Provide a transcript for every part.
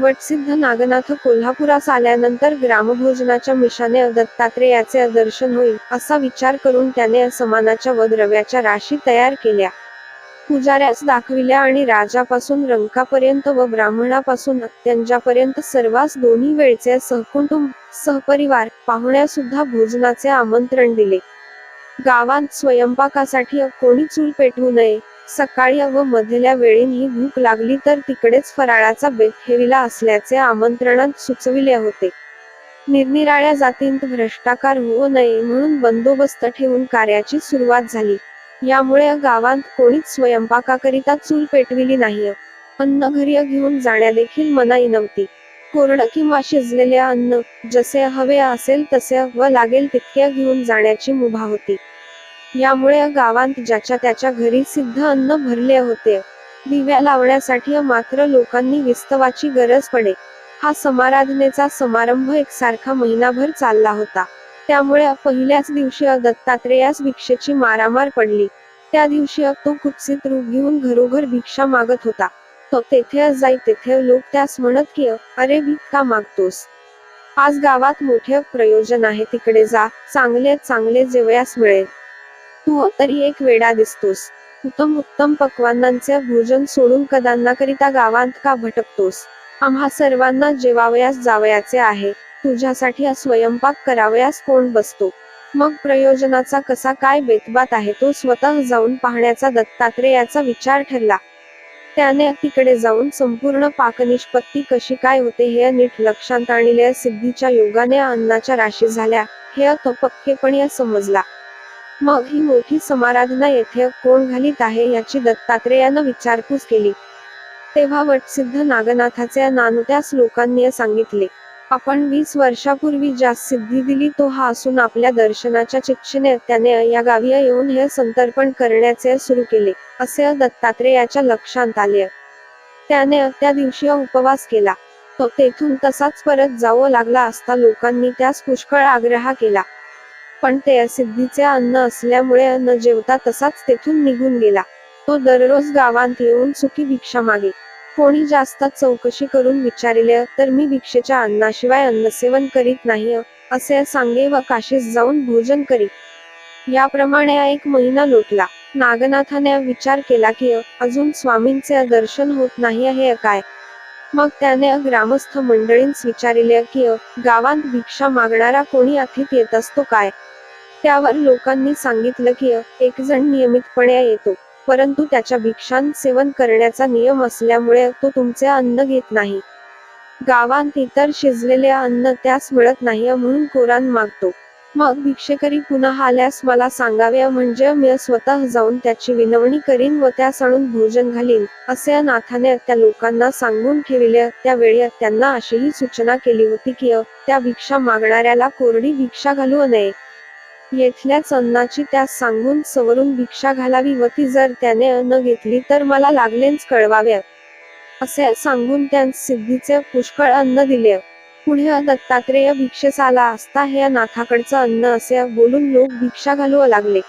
वटसिद्ध नागनाथ कोल्हापुरास आल्यानंतर ग्रामभोजनाच्या मिशाने दत्तात्रेयाचे दर्शन होईल असा विचार करून त्याने समानाच्या व द्रव्याच्या राशी तयार केल्या. पुजाऱ्यास दाखविल्या आणि राजापासून रंकापर्यंत व ब्राह्मणापासून अत्यंजापर्यंत सर्वांस दोन्ही वेळचे सहकुटुंब सहपरिवार पाहुण्या सुद्धा भोजनाचे आमंत्रण दिले. गावात स्वयंपाकासाठी कोणी चूल पेटवू नये सकाळी व मधल्या वेळीही भूक लागली तर तिकडेच फराळाचा बेत ठेविला असल्याचे आमंत्रणात सुचविले होते. निरनिराळ्या जातींत भ्रष्टाचार होऊ नये म्हणून बंदोबस्त ठेवून कार्याची सुरुवात झाली. यामुळे गावात कोणीच स्वयंपाकाकरिता चूल पेटविली नाही. अन्न घरी घेऊन जाण्या देखील मनाई नव्हती. कोरडं किंवा शिजलेले अन्न जसे हवे असेल तसे व लागेल तितके घेऊन जाण्याची मुभा होती. यामुळे गावात ज्याच्या त्याच्या घरी सिद्ध अन्न भरले होते. दिव्या लावण्यासाठी मात्र लोकांनी विस्तवाची गरज पडे. हा समाराधनेचा समारंभ एकसारखा महिनाभर चालला होता. त्यामुळे पहिल्याच दिवशी दत्तात्रेयास भिक्षेची मारामार पडली. त्या दिवशी तो कुत्सित रूप घेऊन घरोघर भिक्षा मागत होता. तो तेथे जाई तेथे लोक त्यास म्हणत की अरे भिक्का मागतोस? आज गावात मोठे प्रयोजन आहे तिकडे जा. चांगले चांगले जेवयास मिळेल. तू तरी एक वेडा दिसतोस. उत्तम उत्तम पक्वानांचे भोजन सोडून कदांना करिता गावांत का भटकतोस? आम्हा सर्वांना जेवावयास जावयाचे आहे. तुझ्यासाठी स्वयंपाक करावयास कोण बसतो? मग प्रयोजनाचा कसा काय बेतबात आहे तो स्वतः जाऊन पाहण्याचा दत्तात्रेयाचा विचार ठरला. त्याने तिकडे जाऊन संपूर्ण पाकनिष्पत्ती कशी काय होते हे नीट लक्षात आणले सिद्धीच्या योगाने अन्नाच्या राशी झाल्या. हे तो पक्केपणे समजला. मग ही मोठी समाराधना येथे कोण घालीत आहे याची दत्तात्रेयानं विचारपूस केली. तेव्हा वटसिद्ध नागनाथाचे नानुत्या लोकांनी सांगितले आपण वीस वर्षापूर्वी ज्या सिद्धी दिली तो हा असून आपल्या दर्शनाच्या चिक्षेने त्याने या गावी येऊन हे संतर्पण करण्याचे सुरू केले असे दत्तात्रेयाच्या लक्षात आले. त्याने त्या दिवशी उपवास केला. तो तेथून तसाच परत जावं लागला असता लोकांनी त्यास पुष्कळ आग्रह केला. पण ते सिद्धीचे अन्न असल्यामुळे अन्न जेवता तसाच तेथून निघून गेला. तो दररोज गावात येऊन सुखी भिक्षा मागे. कोणी जास्त चौकशी करून विचारिले तर मी भिक्षेच्या अन्नाशिवाय अन्नसेवन करीत नाही असे सांगे व काशीस जाऊन भोजन करी. याप्रमाणे एक महिना लोटला. नागनाथाने विचार केला की अजून स्वामींचे दर्शन होत नाही हे काय? मग त्याने ग्रामस्थ मंडळींस विचारिले की गावात भिक्षा मागणारा कोणी अथित येत असतो काय? त्यावर लोकांनी सांगितलं की एक जण नियमितपणे येतो परंतु त्याच्या भिक्षां सेवन करण्याचा नियम असल्यामुळे तो तुमचे अन्न घेत नाही. गावात इतर शिजलेले अन्न त्यास मिळत नाही म्हणून कोरान मागतो. मग भिक्षेकरी पुन्हा आल्यास मला सांगाव्या म्हणजे मी स्वतः जाऊन त्याची विनवणी करीन व त्यास आणून भोजन घालीन असे अनाथाने त्या लोकांना सांगून ठेवले. त्यावेळी त्यांना अशीही सूचना केली होती की त्या भिक्षा मागणाऱ्याला कोरडी भिक्षा घालू नये. येथल्याच अन्नाची त्यास सांगून सवरून भिक्षा घालावी व ती जर त्याने अन्न घेतली तर मला लागलेच कळवाव्या असे सांगून त्यांस सिद्धीचे पुष्कळ अन्न दिले. पुढे दत्तात्रेय भिक्षेस आला असता हे नाथाकडचं अन्न असे बोलून लोक भिक्षा घालू लागले.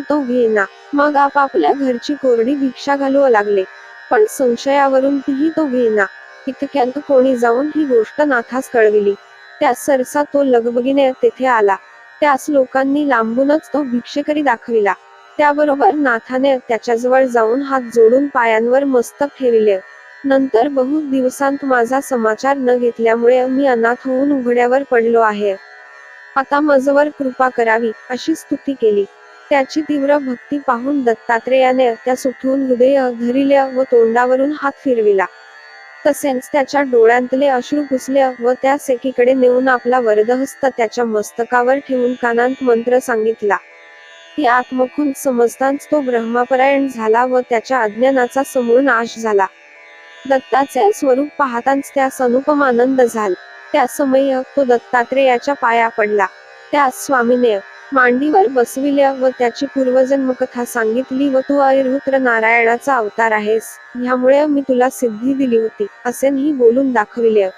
तो घेना मग आपापल्या घरची कोरडी भिक्षा घालू लागले. पण संशयावरून तीही तो घेना इतक्यात कोणी जाऊन ही गोष्ट नाथास कळविली. त्या सरसा तो लगबगीने तेथे आला. त्यास लोकांनी लांबूनच तो भिक्षेकरी दाखविला. त्याबरोबर नाथाने त्याच्याजवळ जाऊन हात जोडून पायांवर मस्तक ठेविले. नंतर बहु दिवसांत माझा समाचार न घेतल्यामुळे मी अनाथ होऊन उघड्यावर पडलो आहे. आता मजवर कृपा करावी अशी स्तुती केली. त्याची तीव्र भक्ती पाहून दत्तात्रेयाने त्या सुठून हृदय धरिले व तोंडावरून हात फिरविला. तसेच त्याच्या डोळ्यांतले अश्रू पुसले व त्या सेकीकडे नेऊन आपला वरदहस्त त्याच्या मस्तकावर ठेवून कानांत मंत्र सांगितला. ती आत्मखून समजताच तो ब्रह्मपरायण झाला व त्याच्या अज्ञानाचा समूळ नाश झाला. दत्ताचे स्वरूप पाहताच त्यास अनुपम आनंद झाला. त्या समय तो दत्तात्रेयाच्या पाया पडला. त्यास स्वामीने मांडीवर बसविल्या व त्याची पूर्वजन्मकथा सांगितली व तू अहिरुद्र नारायणाचा अवतार आहेस. ह्यामुळे मी तुला सिद्धी दिली होती असेही बोलून दाखविले.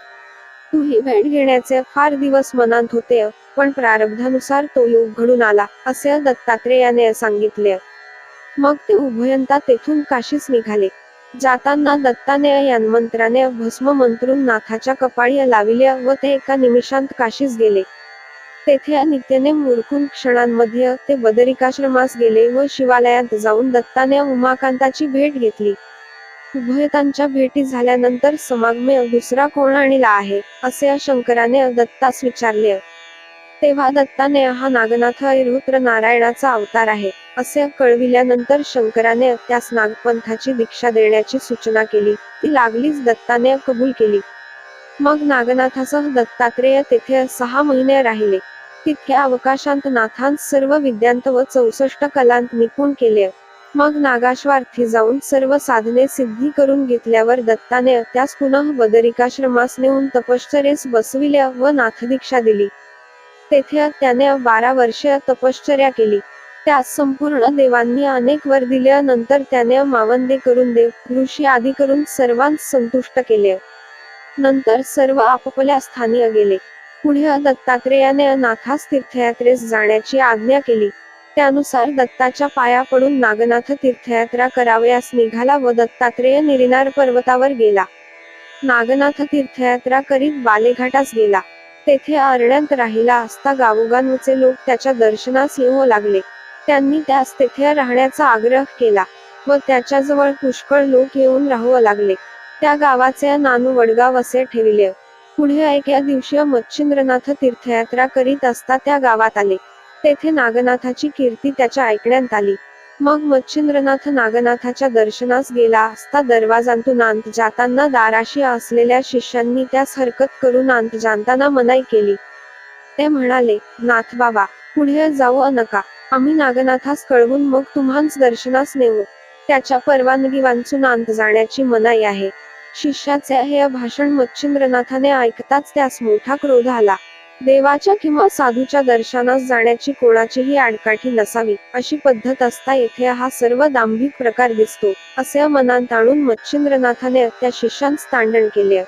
तू ही भेट घेण्याचे फार दिवस मनात होते पण प्रारब्धानुसार तो योग घडून आला असे दत्तात्रेयाने सांगितले. मग ते उभयंता तेथून काशीस निघाले. जाताना दत्ताने यान्मंत्राने भस्म मंत्रून नाथाच्या कपाळी लाविले व ते एका निमिषांत काशीस गेले. तेथे नित्यने मूर्खून क्षणांमध्ये ते बदरिकाश्रमास गेले व शिवालयात जाऊन दत्ताने उमाकांताची भेट घेतली. उभयतांच्या भेटी झाल्यानंतर समागमे दुसरा कोण आणला आहे असे शंकराने दत्तास विचारले. तेव्हा दत्ताने हा नागनाथ रुद्र नारायणाचा अवतार आहे. असे कळविल्यानंतर शंकराने त्यास नागपंथाची दीक्षा देण्याची सूचना केली. ती लागलीच दत्ताने कबूल केली. मग नागनाथासह दत्तात्रेय तेथे सहा महिने राहिले. तितक्या अवकाशांत नाथांस सर्व विद्यांत व चौसष्ट कलांत निपुण केले. मग नागाश्वार्थी जाऊन सर्व साधने सिद्धी करून घेतल्यावर दत्ताने त्यास पुनः बदरिकाश्रमास नेऊन तपश्चर्येस बसविल्या व नाथदीक्षा दिली. तेथे त्याने बारा वर्षे तपश्चर्या केली. त्यास संपूर्ण देवांनी अनेक वर दिल्यानंतर त्याने मावंदे करून देव ऋषी आदी करून सर्वांस संतुष्ट केले. नंतर सर्व आपापल्या स्थानी गेले. पुढे दत्तात्रेयाने नाथास तीर्थयात्रेस जाण्याची आज्ञा केली. त्यानुसार दत्ताच्या पाया पडून नागनाथ तीर्थयात्रा करावयास निघाला व दत्तात्रेय निरिनार पर्वतावर गेला. नागनाथ तीर्थयात्रा करीत बालेघाटास गेला. तेथे अरण्यात राहिला असता गावोगांचे लोक त्याच्या दर्शनास येऊ लागले. त्यांनी त्यास तेथे राहण्याचा आग्रह केला व त्याच्याजवळ पुष्कळ लोक येऊन राहू लागले. त्या गावाचे नानू वडगाव असे ठेविले. पुढे एका दिवशी मच्छिंद्रनाथ तीर्थयात्रा करीत असता त्या गावात आले. तेथे नागनाथाची कीर्ती त्याच्या ऐकण्यात आली. मग मच्छिंद्रनाथ नागनाथाच्या दर्शनास गेला असता दरवाजांतून अंत जाताना दाराशी असलेल्या शिष्यांनी त्यास हरकत करून अंत जाणताना मनाई केली. ते म्हणाले नाथ बाबा पुढे जाऊ नका. आम्ही नागनाथास कळवून मग तुम्हाच दर्शनास नेऊ. त्याच्या परवानगी वांचून अंत जाण्याची मनाई आहे. शिष्याचे हे भाषण मच्छिंद्रनाथाने ऐकताच त्यास मोठा क्रोध आला. देवाच्या किंवा साधूच्या दर्शनास जाण्याची कोणाचीही आडकाठी नसावी अशी पद्धत असता येथे हा सर्व दांभिक प्रकार दिसतो असे मनात आणून मच्छिंद्रनाथाने त्या शिष्यांस तांडण केले.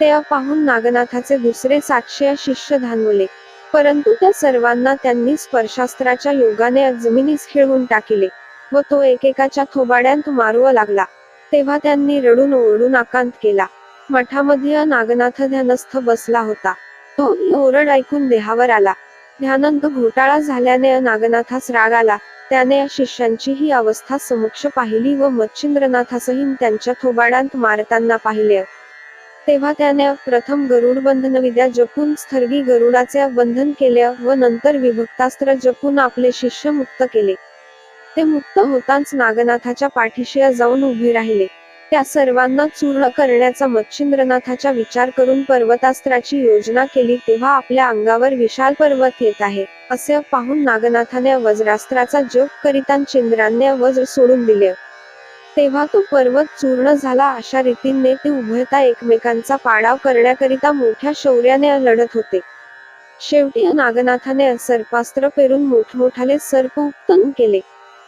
ते पाहून नागनाथाचे दुसरे सातशे शिष्य धानवले. परंतु त्या सर्वांना त्यांनी स्पर्शास्त्राच्या योगाने जमिनीस खिळवून टाकिले व तो एकेकाच्या थोबाड्यांत मारू लागला. तेव्हा त्यांनी रडून ओरडून आकांत केला. मठामध्ये नागनाथ ध्यानस्थ बसला होता. तो ओरड ऐकून देहावर आला. ध्यानंत घोटाळा झाल्याने नागनाथास राग आला. त्याने शिष्यांची ही अवस्था समक्ष पाहिली व मच्छिंद्रनाथासही त्यांच्या थोबाडांत मारताना पाहिले. तेव्हा त्याने प्रथम गरुड बंधन विद्या जपून स्थर्गी गरुडाचे बंधन केले व नंतर विभक्तास्त्र जपून आपले शिष्य मुक्त केले. ते मुक्त होताच नागनाथाच्या पाठीशी जाऊन उभे राहिले. त्या सर्वांना चूर्ण करण्याचा मच्छिंद्रनाथाचा विचार करून पर्वतास्त्राची योजना केली तेव्हा आपल्या अंगावर विशाल पर्वत येत आहे असे पाहून नागनाथाने वज्रास्त्राचा जप करीतान चंद्राने वज्र सोडून दिले. तेव्हा तो पर्वत चूर्ण झाला. अशा रीतीने ते उभयता एकमेकांचा पाडाव करण्याकरिता मोठ्या शौर्याने लढत होते. शेवटी नागनाथाने सर्पास्त्र पेरून मोठमोठाले सर्प उत्तन केले.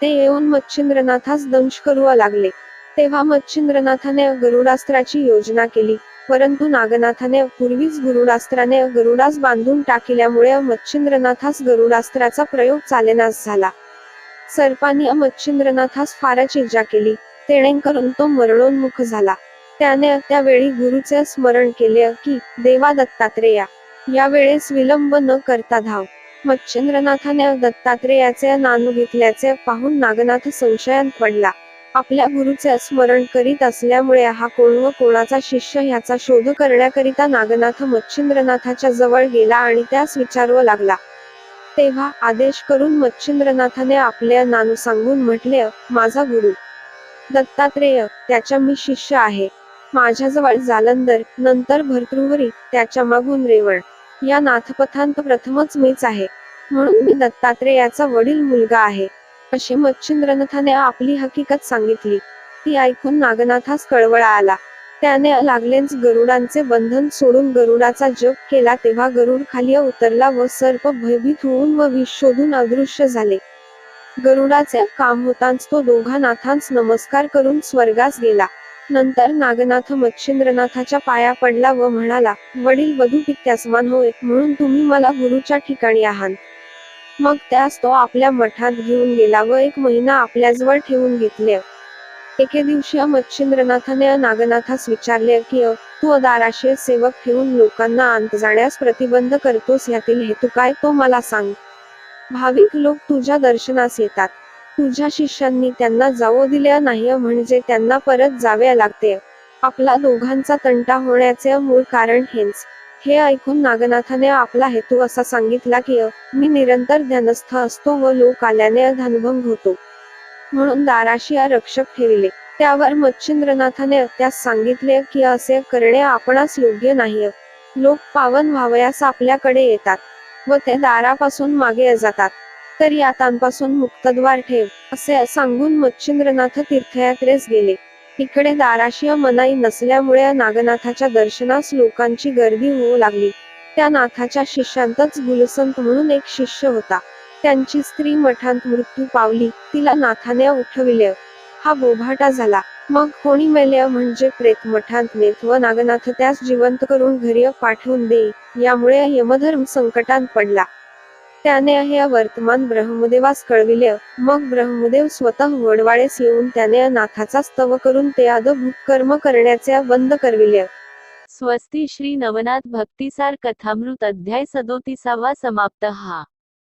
ते येऊन मच्छिंद्रनाथास दंश करू लागले. तेव्हा मच्छिंद्रनाथाने गरुडास्त्राची योजना केली. परंतु नागनाथाने पूर्वीच गरुडास्त्राने गरुडास बांधून टाकल्यामुळे मच्छिंद्रनाथास गरुडास्त्राचा प्रयोग चालेनास झाला. सर्पांनी मच्छिंद्रनाथास फारच इजा केली. तेणेकरून तो मरणोन्मुख झाला. त्याने त्यावेळी गुरुचे स्मरण केले की देवा दत्तात्रेया यावेळेस विलंब न करता धाव. मच्छिंद्रनाथाने दत्तात्रेयाचे नानू घेतल्याचे पाहून नागनाथ संशयात पडला. आपल्या गुरुचे स्मरण करीत असल्यामुळे हा कोण व कोणाचा शिष्य ह्याचा शोध करण्याकरिता नागनाथ मच्छिंद्रनाथाच्या जवळ गेला आणि त्यास विचारवा लागला. तेव्हा आदेश करून मच्छिंद्रनाथाने आपल्या नानू सांगून म्हटले माझा गुरु दत्तात्रेय त्याच्या मी शिष्य आहे. माझ्याजवळ जालंधर नंतर भरतृहरी त्याच्या मागून रेवण. या नाथपथांत प्रथमच मीच आहे. म्हणून मी दत्तात्रेयाचा वडील मुलगा आहे. अशी मच्छिंद्रनाथाने आपली हकीकत सांगितली. ती ऐकून नागनाथास कळवळा आला. त्याने लागलेच गरुडांचे बंधन सोडून गरुडाचा जप केला तेव्हा गरुड खाली उतरला व सर्प भयभीत होऊन व विष शोधून अदृश्य झाले. गरुडाचे काम होताच तो दोघा नाथांस नमस्कार करून स्वर्गास गेला. नंतर नागनाथ मच्छिंद्रनाथाच्या पाया पडला व म्हणाला वडील वधू पित्यासमान होय म्हणून तुम्ही मला गुरुच्या ठिकाणी आहात. मग त्यास तो आपल्या मठात घेऊन गेला व एक महिना आपल्याजवळ ठेवून घेतले. एके दिवशी मच्छिंद्रनाथाने नागनाथास विचारले की तू दाराशीय सेवक ठेवून लोकांना अंत जाण्यास प्रतिबंध करतोस यातील हेतू काय? तो मला सांग. भाविक लोक तुझ्या दर्शनास येतात. तुझ्या शिष्यांनी त्यांना जाऊ दिले नाही म्हणजे त्यांना परत जावे लागते. आपला दोघांचा तंटा होण्याचे मूळ कारण हेच. हे ऐकून नागनाथाने आपला हेतू असा सांगितला की मी निरंतर ध्यानस्थ असतो व लोक आल्याने धनभंग होतो म्हणून दाराशी रक्षक ठेविले. त्यावर मच्छिंद्रनाथाने त्यास सांगितले की असे करणे आपणास योग्य नाही लोक पावन व्हावयास आपल्याकडे येतात. व ते दारापासून मागे जातात. तर यातांपासून मुक्तद्वार ठेव असे सांगून मच्छिंद्रनाथ तीर्थयात्रेस गेले. इकडे दाराशीय मनाई नसल्यामुळे नागनाथाच्या दर्शनास लोकांची गर्दी होऊ लागली. त्या नाथाच्या शिष्यांतच गुलसंत म्हणून एक शिष्य होता. त्यांची स्त्री मठांत मृत्यू पावली तिला नाथाने उठविले. हा बोभाटा झाला. मग कोणी मेल्या म्हणजे प्रेत मठात नेत व नागनाथ त्यास जिवंत करून घरी पाठवून दे यामुळे यमधर्म संकटात पडला. त्याने हे वर्तमान ब्रह्मदेवास कळविले मग ब्रह्मदेव स्वतः वडवाळेस येऊन त्याने नाथाचा स्तव करून ते अदभूत कर्म करण्याचे बंद करविले. स्वस्ती श्री नवनाथ भक्तिसार कथामृत अध्याय सदोतीसावा समाप्त हा.